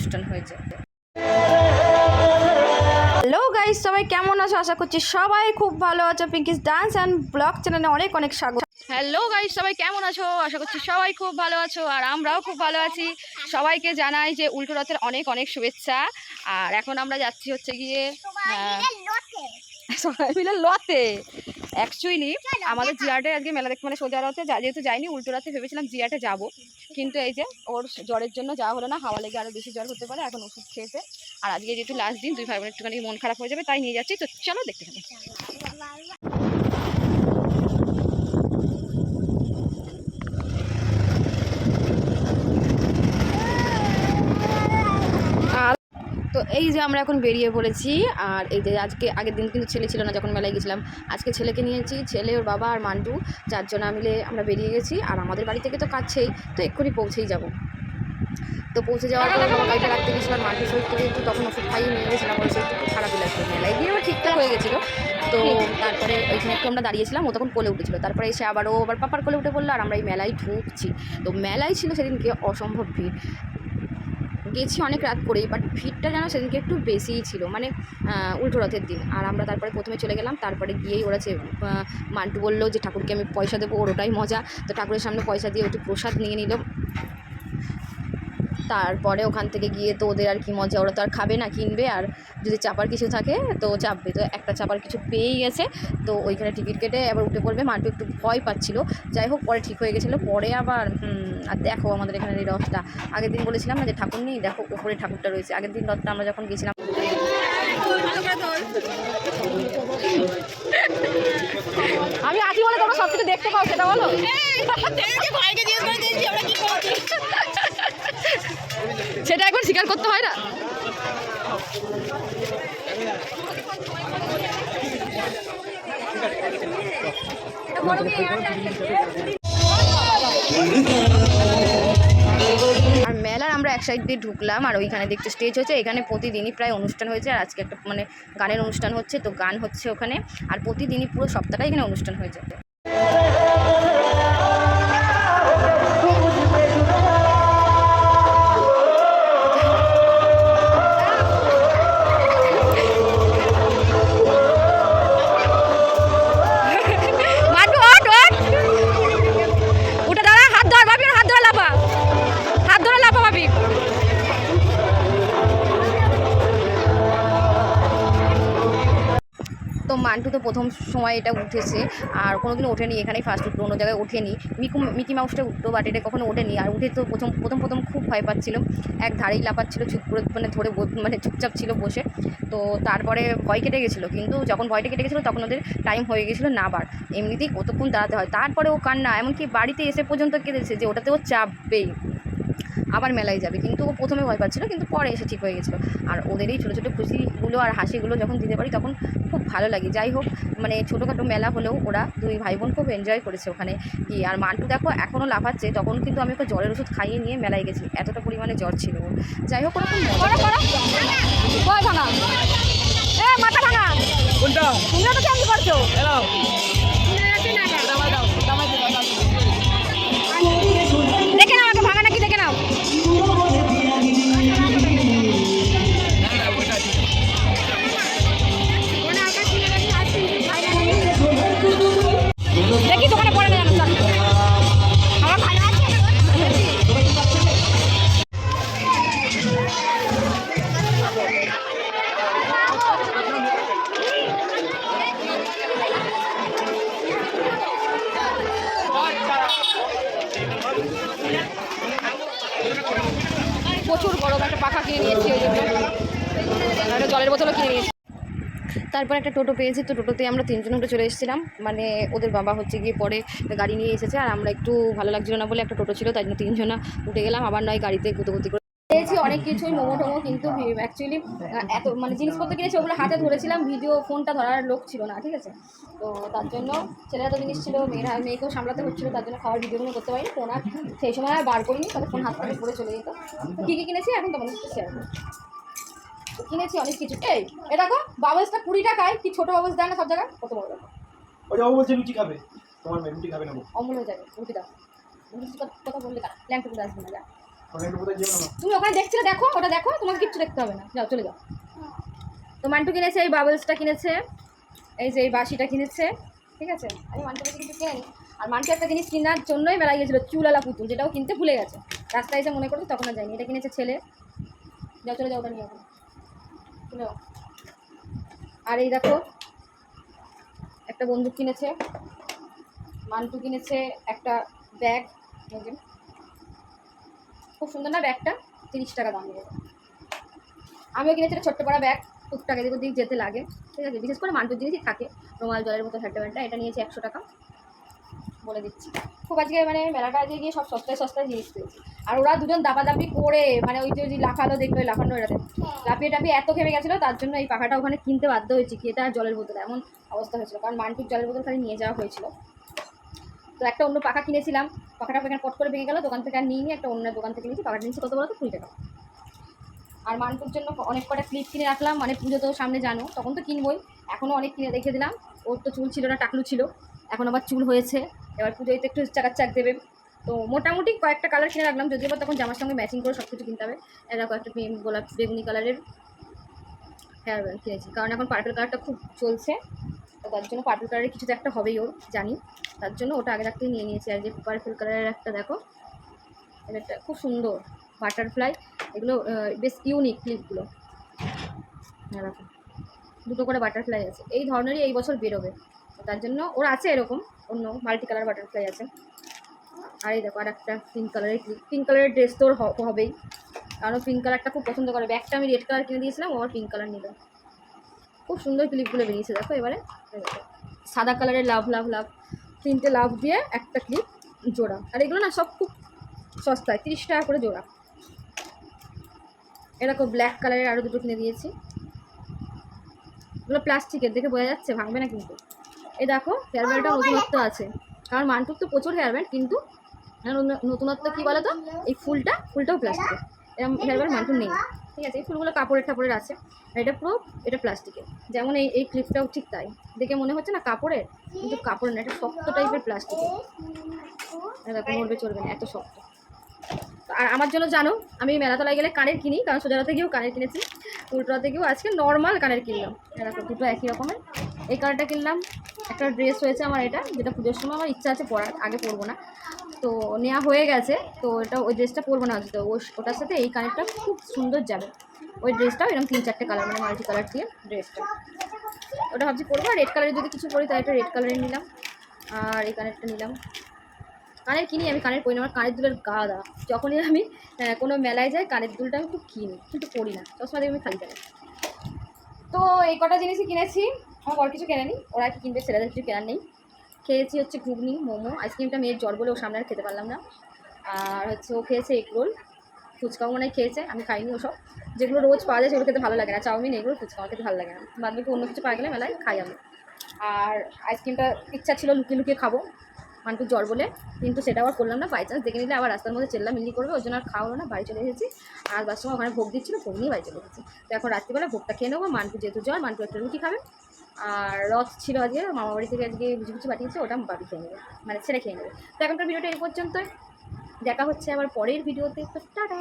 অনুষ্ঠান হয়েছে। Hello guys সবাই কেমন আছো? আশা করছি সবাই খুব ভালো আছো। পিঙ্কিস ডান্স অ্যান্ড ব্লগ চ্যানেলে অনেক অনেক স্বাগত। হ্যালো গাইস সবাই কেমন আছো? আশা করছি সবাই খুব ভালো আছো আর আমরাও খুব ভালো আছি। সবাইকে জানাই যে উল্টো রথের অনেক অনেক শুভেচ্ছা। আর এখন আমরা যাচ্ছি হচ্ছে গিয়ে সবাই মিলে লতে অ্যাকচুয়ালি আমাদের জিয়াটে আজকে মেলা দেখতে মানে সোজা রাতে যেহেতু যাইনি উল্টো রাতে ভেবেছিলাম জিয়াটে যাব। কিন্তু এই যে ওর জ্বরের জন্য যাওয়া হলো না হাওয়া লেগে আরও বেশি জ্বর হতে পারে এখন ওষুধ খেয়েছে। আর আজকে যেহেতু লাস্ট দিন দুই ভাই বোনের একটুখানি মন খারাপ হয়ে যাবে তাই নিয়ে যাচ্ছি। তো চলো দেখতে থাকি আর তো এই যে আমরা এখন বেরিয়ে পড়েছি, আর এই যে আজকে, আগের দিন কিন্তু ছেলে ছিল না যখন মেলায় গেছিলাম। আজকে ছেলেকে নিয়েছি ছেলে, ওর বাবা আর মান্টু। চারজনা মিলে আমরা বেরিয়ে গেছি, আর আমাদের বাড়ি থেকে তো কাছেই, তো এক্ষুনি পৌঁছেই যাব। তো পৌঁছে যাওয়ার পর বাবা গাড়িটা রাখতে গেছিলাম মান্টুর শরীর থেকে একটু তখন ওষুধ খাইয়ে নিয়ে গেছিলাম শরীরটা একটু খারাপই লাগছে মেলায় গিয়ে আবার ঠিকঠাক হয়ে গেছিল। তো তারপরে ওইখানে একটু আমরা দাঁড়িয়েছিলাম, ও তখন কোলে উঠেছিল। তারপরে এসে আবারও আবার পাপার কোলে উঠে পড়ল, আর আমরা এই মেলায় ঢুকছি। তো মেলায় ছিল সেদিনকে অসম্ভব ভিড়। গেছি অনেক রাত করেই বাট ভিড়টা যেন সেদিনকে একটু বেশিই ছিল। মানে উল্টো রথের দিন। আর আমরা তারপরে প্রথমে চলে গেলাম, তারপরে গিয়েই ওরা মান্টু বলল যে, ঠাকুরকে আমি পয়সা দেবো, ওর ওটাই মজা। তো ঠাকুরের সামনে পয়সা দিয়ে একটু প্রসাদ নিয়ে নিল। তারপরে ওখান থেকে গিয়ে তো ওদের আর কি মজা ওরা তো আর খাবে না কিনবে আর যদি চাপার কিছু থাকে তো চাপবে তো একটা চাপার কিছু পেয়েই গেছে তো ওইখানে টিকিট কেটে আবার উঠে পড়বে মান্টু একটু ভয় পাচ্ছিল যাই হোক পরে ঠিক হয়ে গেছিল পরে আবার আর দেখো আমাদের এখানে এই রথটা আগের দিন বলেছিলাম না যে ঠাকুর নেই দেখো উপরে ঠাকুরটা রয়েছে আগের দিন রথটা আমরা যখন গেছিলাম আমি আছি বলে তোমরা সব কিছু দেখতে পাও সেটা বলো সেটা একবার স্বীকার করতে হয় না? আর মেলার আমরা এক সাইড দিয়ে ঢুকলাম, আর ওইখানে দেখতে স্টেজ হচ্ছে এখানে প্রতিদিনই প্রায় অনুষ্ঠান হয়েছে, আর আজকে একটা মানে গানের অনুষ্ঠান হচ্ছে, তো গান হচ্ছে ওখানে। আর প্রতিদিনই পুরো সপ্তাহটাই এখানে অনুষ্ঠান হয়েছে। মান্টু তো প্রথম সময় এটা উঠেছে, আর কোনোদিন ওঠেনি এখানেই ফার্স্ট উঠল, অন্য জায়গায় ওঠেনি। মিকু, মিকি মাউসটা উঠতো বাট এটা কখনো ওঠেনি, আর উঠে তো প্রথম প্রথম প্রথম খুব ভয় পাচ্ছিল। এক ধারেই লাফাচ্ছিল, চুপ করে মানে ধরে মানে চুপচাপ ছিল বসে। তো তারপরে ভয় কেটে গেছিল, কিন্তু যখন ভয়টা কেটে গেছিল, তখন ওদের টাইম হয়ে গেছিল নাবার এমনিতেই কতক্ষণ দাঁড়াতে হয়? তারপরে ও কান্না, এমনকি বাড়িতে এসে পর্যন্ত কেঁদেছে যে ওটাতে ও চাপবেই। আবার মেলায় যাবে। কিন্তু ও প্রথমে ভয় পাচ্ছিল কিন্তু পরে এসে ঠিক হয়ে গেছিল। আর ওদের এই ছোটো ছোটো খুশিগুলো আর হাসিগুলো যখন দিতে পারি তখন খুব ভালো লাগে। যাই হোক মানে ছোটোখাটো মেলা হলেও ওরা দুই ভাই বোন খুব এনজয় করেছে ওখানে গিয়ে। আর মান্টু দেখো এখনও লাফাচ্ছে। তখন কিন্তু আমি ওকে জ্বরের ওষুধ খাইয়ে নিয়ে মেলায় গেছি। এতটা পরিমাণে জ্বর ছিল যাই হোক ওরকম মজা ভয় ভাঙা এ মাথা ভাঙা কোনটা? তোমরা তো কেমন করছ? কিনে একটা জলের বোতলও কিনে নিয়েছি। তারপর একটা টোটো পেয়েছি, তো টোটোতে আমরা তিনজন উঠে চলে এসেছিলাম। মানে ওদের বাবা হচ্ছে গিয়ে পরে গাড়ি নিয়ে এসেছে, আর আমরা একটু ভালো লাগছিল না বলে একটা টোটো ছিল, তাই জন্য তিনজনা উঠে গেলাম। আবার নয় গাড়িতে করে পেয়েছি অনেক কিছুই মোমো টোমো কিন্তু অ্যাকচুয়ালি এত মানে জিনিসপত্র কিনেছি ওগুলো হাতে ধরেছিলাম ভিডিও ফোনটা ধরার লোক ছিল না ঠিক আছে? তো তার জন্য ছেলেরা তো জিনিস ছিল মেয়েরা মেয়েকেও সামলাতে হচ্ছিল তার জন্য খাওয়ার ভিডিওগুলো করতে পারিনি ফোন আর সেই সময় আর বার করিনি তাহলে ফোন হাত থেকে পড়ে চলে যেত। কী কী কিনেছি এখন তোমাদের সাথে শেয়ার করব কিনেছি অনেক কিছু। এই এ দেখো বাবলসটা কুড়ি টাকায় কি ছোটো বাবলস দেয় না সব জায়গায়? কত বড় দেখো। ওই যে ও বলছে রুটি খাবে তোমার রুটি খাবে না। অমূল হয়ে যাবে রুটি দাও। রুটি কথা বললে ল্যাম্প করে আসবে না যা। তুমি ওখানে দেখছিলে, দেখো, ওটা দেখো, তোমাকে কিচ্ছু দেখতে হবে না। যাও, চলে যাও। তো মান্টু কিনেছে, এই বাবলসটা কিনেছে, এই যে এই বাসিটা কিনেছে, ঠিক আছে? আমি মান্টু কাছে কিছু কিনে আর মান্টু একটা জিনিস কেনার জন্যই বেড়া গিয়েছিল চুলালা পুতুল, যেটাও কিনতে ভুলে গেছে। রাস্তায় এসে মনে করছে, তখন আর যায়নি। এটা কিনেছে ছেলে। যাও, চলে যাও, ওটা নিয়ে। চলে আর এই দেখো, একটা বন্দুক কিনেছে। মান্টু কিনেছে একটা ব্যাগ। খুব সুন্দর না ব্যাগটা? তিরিশ টাকা দাম নিয়েছে আমিও কিনেছি ছোট্ট পাড়া ব্যাগ টুকটাক এদিক ওদিক যেতে লাগে ঠিক আছে? বিশেষ করে মান্টুর জিনিসই থাকে রুমাল জলের মতো ফ্যাটা প্যান্টটা এটা নিয়েছি একশো টাকা বলে দিচ্ছি। খুব আজকে মানে মেলাটা আজকে গিয়ে সব সস্তায় সস্তায় জিনিস পেয়েছি। আর ওরা দুজন দাপাদাপি করে মানে ওই যে ওই লাফালো ওই লাফানো এটাতে লাফিয়ে টাপিয়ে এত ঘেমে গেছিল তার জন্য এই পাখাটা ওখানে কিনতে বাধ্য হয়েছি কি এটা জলের বোতল এমন অবস্থা হয়েছিল। কারণ মান্টুর জলের বোতল খালি নিয়ে যাওয়া হয়েছিল। তো একটা অন্য পাখা কিনেছিলাম, পাখাটা এখানে পট করে ভেঙে গেল, দোকান থেকে আর নিয়ে নিয়ে একটা অন্য দোকান থেকে নিয়েছি, পাখাটা নিয়েছি, কত বলো তো কুড়ি টাকা। আর মানপুর জন্য অনেক কটা ক্লিপ কিনে রাখলাম মানে পুজো তো সামনে জানো, তখন তো কিনবই, এখনও অনেক কিনে রেখে দিলাম, ওর তো চুল ছিল না, টাকলু ছিল, এখন আবার চুল হয়েছে, এবার পুজোয় তো একটু চাকাচাক দেবে। তো মোটামুটি কয়েকটা কালার কিনে রাখলাম, যদিও তখন জামার সঙ্গে ম্যাচিং করে সব কিছু কিনতে হবে এটা কয়েকটা গোলাপ বেগুনি কালারের ব্যান্ড কিনেছি, কারণ এখন পার্পল কালারটা খুব চলছে। তো তার জন্য পার্পল কালারের কিছু তো একটা হবেই ওর, জানি। তার জন্য ওটা আগে থাকতেই নিয়ে নিয়েছি। আর যে পার্পল কালারের একটা দেখো, এটা একটা খুব সুন্দর বাটারফ্লাই এগুলো বেশ ইউনিক ক্লিপগুলো হ্যাঁ দেখো। দুটো করে বাটারফ্লাই আছে। এই ধরনেরই এই বছর বেরোবে। তার জন্য ওর আছে এরকম, অন্য মাল্টি কালার বাটারফ্লাই আছে। আর এই দেখো, আর একটা পিঙ্ক কালারের পিঙ্ক কালারের ড্রেস তো ওর হবেই। কারণ পিঙ্ক কালারটা খুব পছন্দ করে। ব্যাগটা আমি রেড কালার কিনে দিয়েছিলাম, ও আবার পিঙ্ক কালার নিল। খুব সুন্দর ক্লিপগুলো বেরিয়েছে, দেখো এবারে। সাদা কালারের লাভ লাভ লাভ। তিনটে লাভ দিয়ে একটা ক্লিপ জোড়া। আর এগুলো না সব খুব সস্তায়, তিরিশ টাকা করে জোড়া। এরকম ব্ল্যাক কালারের আরও দুটো কিনে দিয়েছি। এগুলো প্লাস্টিকের, দেখে বোঝা যাচ্ছে, ভাঙবে না কিন্তু। এই দেখো হেয়ার ব্যান্ডটা নতুনত্ব আছে। কারণ মানটুক তো প্রচুর হেয়ার ব্যান্ড কিন্তু নতুনত্ব কী বলো তো এই ফুলটা, ফুলটাও প্লাস্টিকের এরকম হেয়ার ব্যান্ড মানটুর নেই। ঠিক আছে? এই ফুলগুলো কাপড়ের টাপড়ের আছে। আর এটা পুরো, এটা প্লাস্টিকের। যেমন এই এই ক্লিপটাও ঠিক তাই। দেখে মনে হচ্ছে না কাপড়ের? কিন্তু কাপড়ের না, এটা শক্ত টাইপের প্লাস্টিকের। দেখো মরবে চলবে না, এত শক্ত। আর আমার জন্য জানো, আমি মেলাতলায় গেলে কানের কিনি, কারণ সোজারাতে গিয়েও কানের কিনেছি। উল্টোরাতে গিয়েও আজকে নর্মাল কানের কিনলাম। দেখো দুটো একই রকমের। এই কানেরটা কিনলাম একটা ড্রেস হয়েছে আমার এটা, যেটা পুজোর সময় আমার ইচ্ছা আছে পরার, আগে পরবো না। তো নেওয়া হয়ে গেছে, তো এটা ওই ড্রেসটা পরবো না, তো ওটার সাথে এই কানেরটা খুব সুন্দর যাবে। ওই ড্রেসটাও এরকম তিন চারটে কালার মানে মাল্টি কালার দিয়ে ড্রেসটা ওটা ভাবছি পরবো, আর রেড কালারের যদি কিছু পরি, তাহলে একটা রেড কালারের নিলাম, আর এই কানেরটা নিলাম। কানের কিনি, আমি কানের পরি না, আমার কানের দুলের গাদা যখনই আমি কোনো মেলায় যাই, কানের দুলটা আমি খুব কিনি, কিন্তু পরি না। সবসময় আমি খালি জানি তো এই কটা জিনিসই কিনেছি। আমার বর কিছু কেনেনি ওরা কি কিনবে ছেলেদের কিছু কেনার নেই। খেয়েছি হচ্ছে ঘুগনি, মোমো আইসক্রিমটা মেয়ের জ্বর বলে ও সামনে আর খেতে পারলাম না। আর হচ্ছে ও খেয়েছে এগ রোল, ফুচকাও মনে খেয়েছে, আমি খাইনি ওসব। যেগুলো রোজ পাওয়া যায় সেগুলো খেতে ভালো লাগে না। চাউমিন এগুলো ফুচকা আমার খেতে ভালো লাগে না। বাদ বাকি অন্য কিছু পাওয়া গেলে মেলায় খাই আমি। আর আইসক্রিমটা ইচ্ছা ছিল লুকিয়ে লুকিয়ে খাব মান্টু জ্বর বলে। কিন্তু সেটা আবার করলাম না বাই চান্স দেখে নিলে আবার রাস্তার মধ্যে চেল্লা মিল্লি করবে ওই জন্য আর খাওয়া হলো না, বাড়ি চলে এসেছি। আর বাস সময় ওখানে ভোগ দিচ্ছিল ভোগ নিয়ে বাড়ি চলে এসেছি। তো এখন রাত্রিবেলা ভোগটা খেয়ে নেব, মান্টু যেহেতু জ্বর, মান্টু একটা রুটি খাবে। আর রস ছিল আজকে মামা বাড়ি থেকে আজকে বুঝি বুঝি পাঠিয়েছে, ওটা বাড়ি খেয়ে নেবে। মানে ছেড়ে খেয়ে নেবে। তো এখনকার ভিডিওটা এই পর্যন্তই। দেখা হচ্ছে আবার পরের ভিডিওতে। তো টাটা!